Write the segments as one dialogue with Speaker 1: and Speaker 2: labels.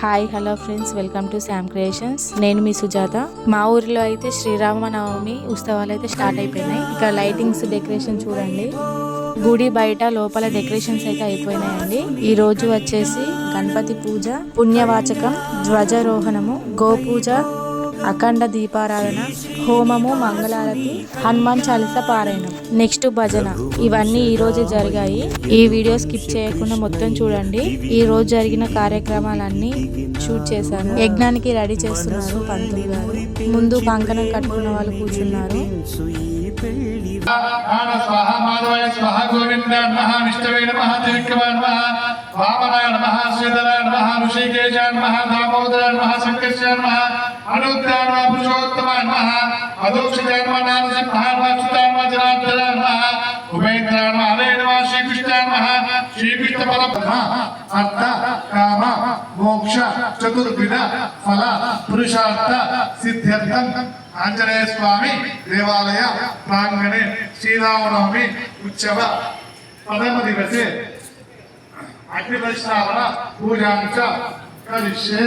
Speaker 1: Hi hello friends welcome to Sam creations నేను మీ సుజాత. మా ఊరిలో అయితే శ్రీరామనవమి ఉత్సవాలు అయితే స్టార్ట్ అయిపోయినాయి. ఇక లైటింగ్స్ డెకరేషన్ చూడండి. గుడి బయట లోపల డెకరేషన్స్ అయితే అయిపోయినాయండి. ఈ రోజు వచ్చేసి గణపతి పూజ పుణ్యవాచకం ధ్వజారోహణము గోపూజ అఖండ దీపారాధన హోమము మంగళారతి హనుమాన్ చాలీస పారాయణం. నెక్స్ట్ భజన. ఇవన్నీ ఈ రోజే జరిగాయి. ఈ వీడియో స్కిప్ చేయకుండా మొత్తం చూడండి. ఈ రోజు జరిగిన కార్యక్రమాలన్నీ షూట్ చేశాను యజ్ఞానికి రెడీ చేస్తున్నారు పంతులు గారు. ముందు కంకణం కట్టుకున్న వాళ్ళు కూర్చున్నారు.
Speaker 2: స్వాహ మాధవాయ స్వాహ గోవింద నమః విష్ణవే నమః త్రివిక్రమాయ నమః వామనాయ నమః శ్రీధరాయ నమః ఋషికేశాయ నమః దామోదరాయ నమః సంకర్షాయ నమః అనుద్రాయ నమః పురుషోత్తమాయ అదోక్షితాయ నమః నారసింహాయ నమః అచ్యుతాయ నమః జనార్దనాయ నమః ఉపేంద్రాయ నమః హరే నమః శ్రీకృష్ణాయ నమః శ్రీకృష్ణ పరబ్రహ్మ అర్థ కామ మోక్ష చతుర్విధ ఫల పురుషార్థ సిద్ధ్యర్థం ఆంజనేయ స్వామి దేవాలయ ప్రాంగణే శ్రీరామనవమి ఉత్సవ ప్రథమ దివసే అగ్నిపరిశ్రావణ పూజాంశ కరిష్యే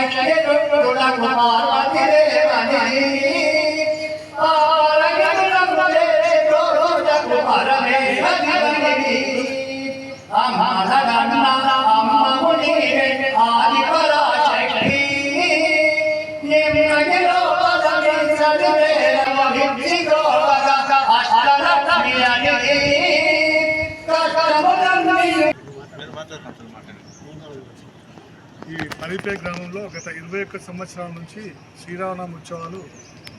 Speaker 3: રે
Speaker 4: ఈ పనిపే గ్రామంలో గత ఇరవై ఒక్క సంవత్సరాల నుంచి శ్రీరామనామ ఉత్సవాలు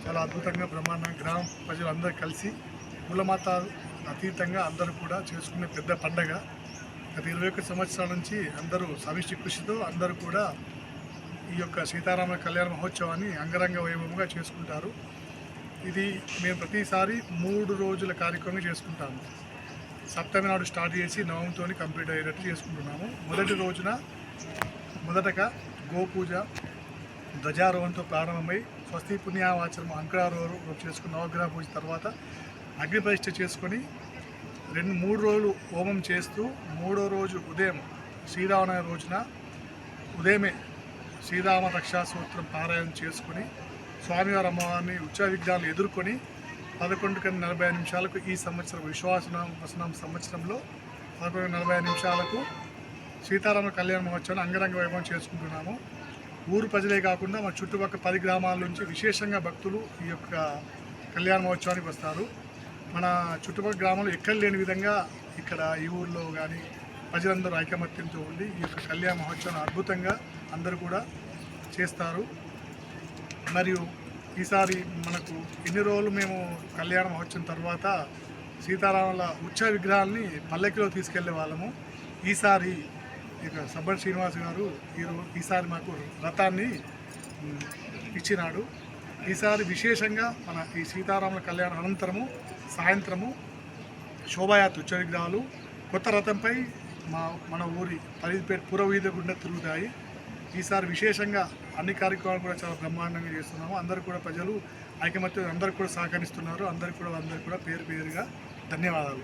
Speaker 4: చాలా అద్భుతంగా బ్రహ్మాండంగా గ్రామ ప్రజలందరూ కలిసి కులమత అతీతంగా అందరూ కూడా చేసుకునే పెద్ద పండగ. గత ఇరవై ఒక్క సంవత్సరాల నుంచి అందరూ సమిష్టి కృషితో అందరూ కూడా ఈ యొక్క సీతారామ కళ్యాణ మహోత్సవాన్ని అంగరంగ వైభవంగా చేసుకుంటారు. ఇది మేము ప్రతిసారి మూడు రోజుల కార్యక్రమం చేసుకుంటాము. సప్తమి నాడు స్టార్ట్ చేసి నవంతో కంప్లీట్ అయ్యేటట్టు చేసుకుంటున్నాము. మొదటి రోజున మొదటగా గోపూజ ధ్వజారోహణతో ప్రారంభమై స్వస్తి పుణ్యావాచనం అంకురారోహణం చేసుకుని నవగ్రహ పూజ తర్వాత అగ్నిప్రతిష్ఠ చేసుకొని రెండు మూడు రోజులు హోమం చేస్తూ మూడో రోజు ఉదయం శ్రీరామనవమి రోజున ఉదయమే శ్రీరామ రక్షా సూత్రం పారాయణం చేసుకొని స్వామివారి అమ్మవారిని ఉత్సవ విఘ్నాలు ఎదుర్కొని పదకొండు కన్నా నలభై నిమిషాలకు ఈ సంవత్సరం విశ్వాసనం వసనం సంవత్సరంలో పదకొండు నలభై నిమిషాలకు సీతారామ కళ్యాణ మహోత్సవాన్ని అంగరంగ వైభవం చేసుకుంటున్నాము. ఊరు ప్రజలే కాకుండా మా చుట్టుపక్కల పది గ్రామాల నుంచి విశేషంగా భక్తులు ఈ యొక్క కళ్యాణ మహోత్సవానికి వస్తారు. మన చుట్టుపక్కల గ్రామాలు ఎక్కడ లేని విధంగా ఇక్కడ ఈ ఊర్లో కానీ ప్రజలందరూ ఐకమత్యంతో ఉండి ఈ యొక్క కళ్యాణ మహోత్సవాన్ని అద్భుతంగా అందరూ కూడా చేస్తారు. మరియు ఈసారి మనకు ఎన్ని రోజులు మేము కళ్యాణ మహోత్సవం తర్వాత సీతారాముల ఉత్సవ విగ్రహాల్ని పల్లెకిలో తీసుకెళ్ళే వాళ్ళము. ఈసారి ఇక సబ్బన్ శ్రీనివాస్ గారు ఈరో ఈసారి మాకు రథాన్ని ఇచ్చినాడు. ఈసారి విశేషంగా మన ఈ సీతారాముల కళ్యాణం అనంతరము సాయంత్రము శోభాయాత్ర ఉత్సవ విగ్రహాలు కొత్త రథంపై మా మన ఊరి పరిధిపేట పురవీధి గుండా తిరుగుతాయి. ఈసారి విశేషంగా అన్ని కార్యక్రమాలు కూడా చాలా బ్రహ్మాండంగా చేస్తున్నాము. అందరూ కూడా ప్రజలు ఐకమత్యం అందరూ కూడా సహకరిస్తున్నారు. అందరూ కూడా అందరూ కూడా పేరు పేరుగా ధన్యవాదాలు.